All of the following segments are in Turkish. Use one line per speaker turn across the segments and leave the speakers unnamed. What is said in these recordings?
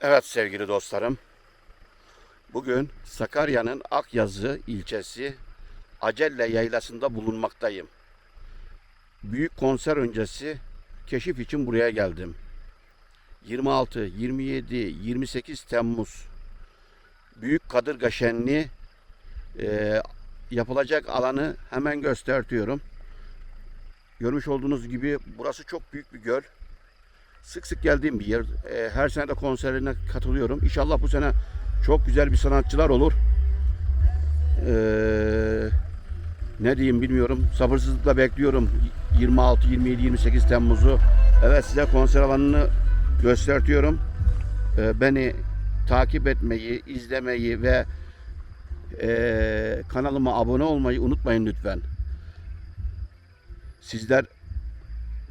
Evet sevgili dostlarım. Bugün Sakarya'nın Akyazı ilçesi Acelle Yaylası'nda bulunmaktayım. Büyük konser öncesi keşif için buraya geldim. 26, 27, 28 Temmuz Büyük Kadırga Şenliği e, yapılacak alanı hemen göstertiyorum. Görmüş olduğunuz gibi burası çok büyük bir göl sık sık geldiğim bir yer. E, her sene de konserlerine katılıyorum. İnşallah bu sene çok güzel bir sanatçılar olur. E, ne diyeyim bilmiyorum. Sabırsızlıkla bekliyorum 26, 27, 28 Temmuz'u. Evet size konser alanını göstertiyorum. E, beni takip etmeyi, izlemeyi ve e, kanalıma abone olmayı unutmayın lütfen. Sizler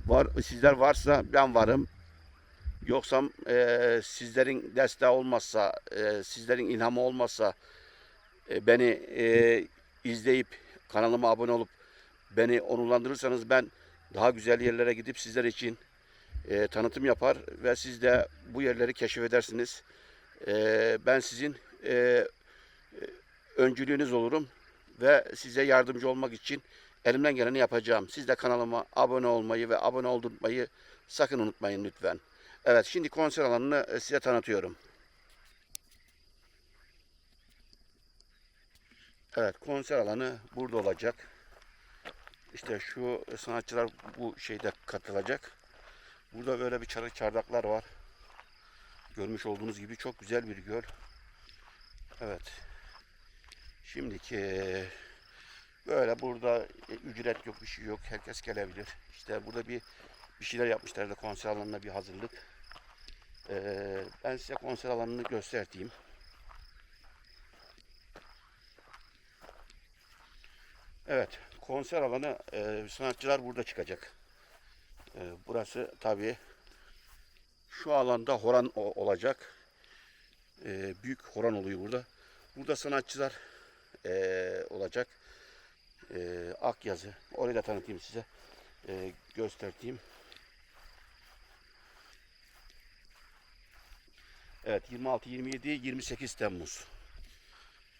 var sizler varsa ben varım. Yoksa e, sizlerin desteği olmazsa, e, sizlerin ilhamı olmazsa e, beni e, izleyip kanalıma abone olup beni onurlandırırsanız ben daha güzel yerlere gidip sizler için e, tanıtım yapar ve siz de bu yerleri keşfedersiniz. E, ben sizin e, öncülüğünüz olurum ve size yardımcı olmak için elimden geleni yapacağım. Siz de kanalıma abone olmayı ve abone oldurmayı sakın unutmayın lütfen. Evet şimdi konser alanını e, size tanıtıyorum. Evet konser alanı burada olacak. İşte şu sanatçılar bu şeyde katılacak. Burada böyle bir çarık çardaklar var. Görmüş olduğunuz gibi çok güzel bir göl. Evet. Şimdiki böyle burada e, ücret yok bir şey yok. Herkes gelebilir. İşte burada bir bir şeyler yapmışlar da konser alanına bir hazırlık. Ee, ben size konser alanını göstereyim. Evet, konser alanı e, sanatçılar burada çıkacak. E, burası tabii şu alanda horan olacak. E, büyük horan oluyor burada. Burada sanatçılar e, olacak. E, Akyazı. Orayı da tanıtayım size. E, göstereyim. Evet 26, 27, 28 Temmuz.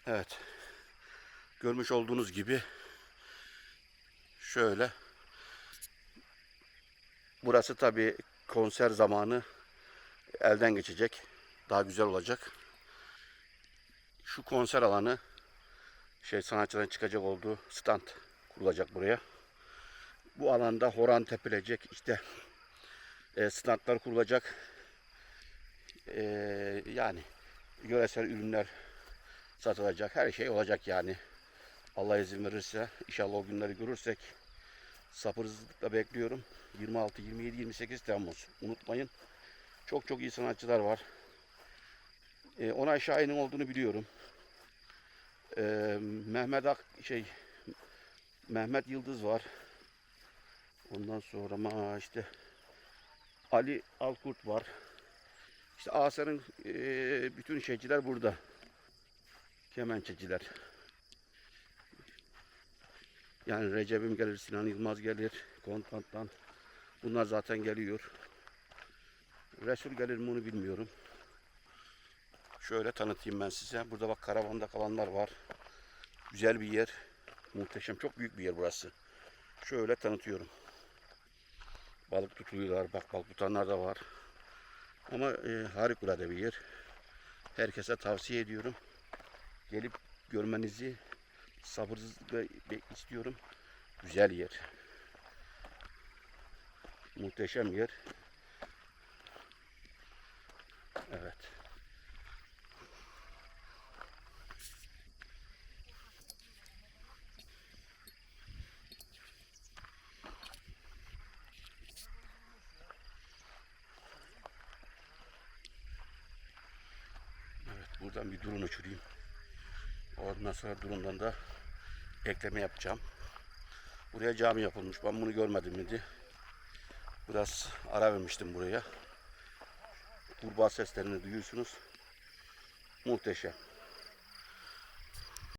Evet. Görmüş olduğunuz gibi şöyle burası tabi konser zamanı elden geçecek. Daha güzel olacak. Şu konser alanı şey sanatçıların çıkacak olduğu stand kurulacak buraya. Bu alanda horan tepilecek işte e, standlar kurulacak. E, yani yöresel ürünler satılacak. Her şey olacak yani. Allah izin verirse inşallah o günleri görürsek sabırsızlıkla bekliyorum. 26, 27, 28 Temmuz. Unutmayın. Çok çok iyi sanatçılar var. E, Onay Şahin'in olduğunu biliyorum. E, Mehmet Ak şey Mehmet Yıldız var. Ondan sonra ma işte Ali Alkurt var. İşte Asar'ın eee, bütün şeyciler burada. Kemençeciler. Yani Recep'im gelir, Sinan Yılmaz gelir, Kontant'tan. Bunlar zaten geliyor. Resul gelir mi onu bilmiyorum. Şöyle tanıtayım ben size. Burada bak karavanda kalanlar var. Güzel bir yer. Muhteşem. Çok büyük bir yer burası. Şöyle tanıtıyorum. Balık tutuluyorlar. Bak balık tutanlar da var. Ama e, harikulade bir yer. Herkese tavsiye ediyorum. Gelip görmenizi sabırsızlıkla istiyorum. Güzel yer. Muhteşem yer. Evet. Evet, buradan bir drone uçurayım. Ondan sonra drone'dan da ekleme yapacağım. Buraya cami yapılmış. Ben bunu görmedim idi. Biraz ara vermiştim buraya. Kurbağa seslerini duyuyorsunuz. Muhteşem.